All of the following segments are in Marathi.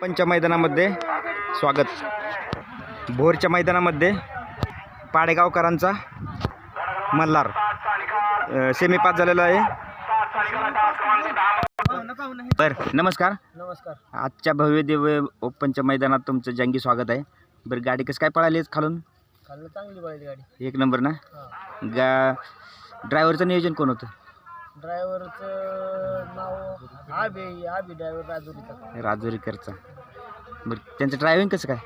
पंच्या मैदानामध्ये स्वागत. भोरच्या मैदानामध्ये पाडेगावकरांचा मल्हार सेमी पास झालेला आहे. बर नमस्कार. नमस्कार. आजच्या भव्य दिव्य ओपनच्या मैदानात तुमचं जंगी स्वागत आहे. बरं गाडी कसं काय पळाली खालून? खाल्लं चांगली पळाली गाडी. एक नंबर ना? गा ड्रायव्हरचं नियोजन कोण होतं? ड्रायव्हरचं नाव आबी आबी ड्रायव्हर राजुरीचा. राजुरीकरचा. बरं त्यांचं ड्रायव्हिंग कसं काय?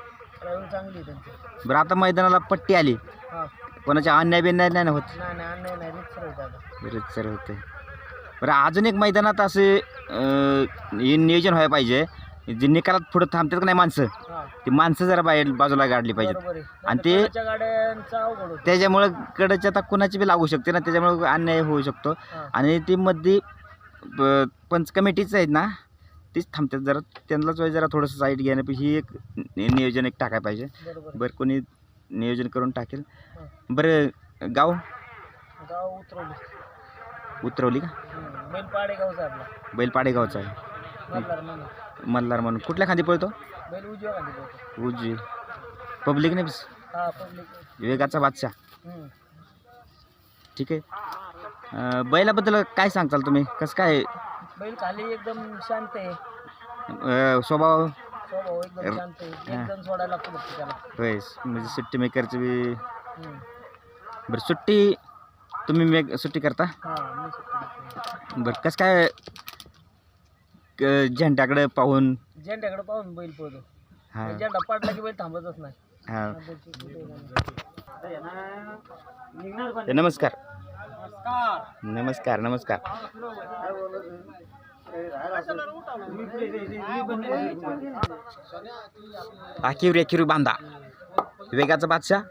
ड्रायव्हर चांगली आहे त्यांची. बरं आता मैदानाला पट्टी आली. हां. कोणाच्या अन्याय बिन्याय नाही ना होत? नाही नाही अन्याय नाही रितसर होतं आता. बरेच सर होते. बरं अजून एक मैदानात असे नियोजन व्हायला पाहिजे. जे निकालात पुढं थांबतात का नाही माणसं ती माणसं जरा बाहेर बाजूला काढली पाहिजेत. आणि ते- त्याच्यामुळं कडच्या आता कुणाची बी लागू शकते ना त्याच्यामुळं अन्याय होऊ शकतो. आणि ती मध्ये पंच कमिटीच आहेत ना तीच थांबतात. जरा त्यांनाच जरा थोडंसं साईड घेण्यापेक्षा ही एक नियोजन एक टाकायला पाहिजे. बरं कोणी नियोजन करून टाकेल. बरं गाव? गाव उतरवली. उतरवली का? हम्म. बैलपाडे गावचा आपला बैलपाडे गावचा आहे मल्हार म्हणून. कुठल्या खांदी पळतो? बैल उजव्या खाली बोलतो उजवी. पब्लिक नाही हा पब्लिक विवेकाचा बादशाह. ठीक आहे. अं, बैलाबद्दल काय सांगताल तुम्ही? कसं काय? बैल खाली एकदम शांत आहे. अं, स्वभाव? स्वभाव एकदम शांत आहे. एकदम सोडायला लागतो फक्त त्याला. होय म्हणजे सुट्टी मेकरचं बी हम्म. बरं सुट्टी तुम्ही मेक सुट्टी करता? हां मी सुट्टी देतो. बरं कसं काय क- झेंड्याकडे पाहून. झेंड्याकडे पाहून बैल पळतो. हां. झेंडा पाडला की बैल थांबतच नाही. हां. नमस्कार. नमस्कार. नमस्कार आखीव रेखीव बांधा. वेगाचा बादशाह.